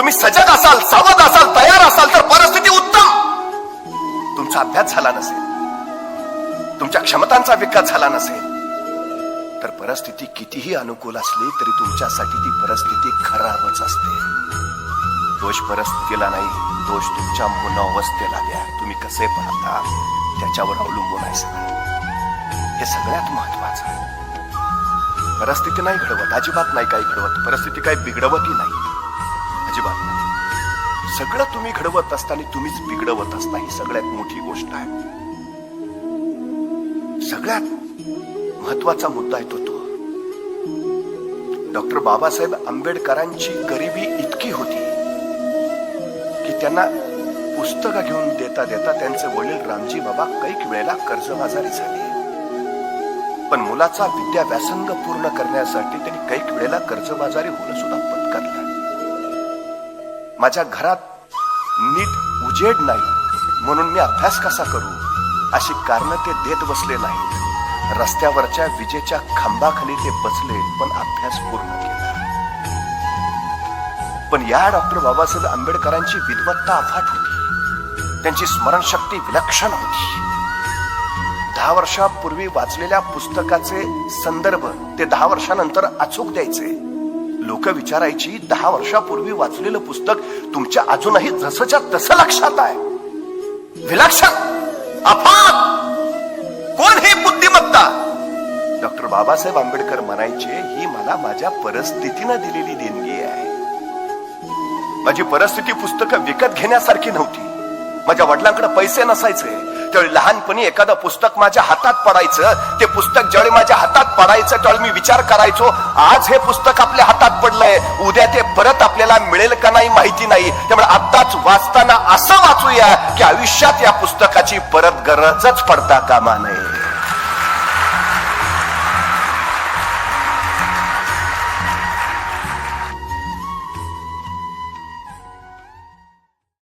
तुम्ही सजग असाल सावध असाल तयार असाल तर परिस्थिती उत्तम. तुमचा अभ्यास झाला नसेल तुमच्या क्षमतांचा विकास झाला नसेल तर परिस्थिती कितीही अनुकूल असली तरी तुमच्यासाठी ती परिस्थिती खराबच असते. दोष परिस्थितीला नाही दोष तुमच्या मनोवस्थेला द्या. तुम्ही कसे पाहता त्याच्यावर अवलंबून आहे सगळं. हे सगळ्यात महत्वाचं आहे. परिस्थिती नाही घडवत अजिबात नाही काही घडवत. परिस्थिती काही बिघडवतही नाही. सगळं तुम्ही घडवत असताना तुम्हीच बिघडवत असता ही सगळ्यात मोठी गोष्ट आहे. सगळ्यात महत्त्वाचा मुद्दा येतो तो डॉक्टर बाबासाहेब आंबेडकरांची गरिबी इतकी होती की त्यांना पुस्तकं घेऊन देता देता त्यांचे वडील रामजी बाबा कैक वेळेला कर्जबाजारी झाले. पण मुलाचा विद्या व्यासंग पूर्ण करण्यासाठी त्यांनी कैक वेळेला कर्जबाजारी होणं सुद्धा माझ्या घरात नीट उजेड नाही. म्हणून मी अभ्यास कसा करू? अशी कारण ते देत बसले नाहीत रस्त्यावरच्या विजेच्या खांबाखाली ते बसले पण अभ्यास पूर्ण केला. पण या डॉक्टर बाबासाहेब आंबेडकरांची विद्वत्ता अफाट होती. त्यांची स्मरणशक्ती विलक्षण होती. दहा वर्षापूर्वी वाचलेल्या पुस्तकाचे संदर्भ ते दहा वर्षानंतर अचूक द्यायचे. लोक विचारायची दहा वर्षापूर्वी वाचलेलं पुस्तक तुमच्या अजूनही जसंच्या तसं लक्षात आहे. विलक्षण! अफाट! कोण ही बुद्धिमत्ता! डॉक्टर बाबासाहेब आंबेडकर म्हणायचे ही मला माझ्या परिस्थितीनं दिलेली देणगी आहे. माझी परिस्थिती पुस्तकं विकत घेण्यासारखी नव्हती. माझ्या वडिलांकडे पैसे नसायचे. त्यावेळी लहानपणी एखादं पुस्तक माझ्या हातात पडायचं ते पुस्तक ज्यावेळी माझ्या हातात पडायचं त्यावेळी मी विचार करायचो आज हे पुस्तक आपल्या हातात पडलंय उद्या ते परत आपल्याला मिळेल का नाही माहिती नाही. त्यामुळे आत्ताच वाचताना असं वाचूया की आयुष्यात या पुस्तकाची परत गरजच पडता कामा नये.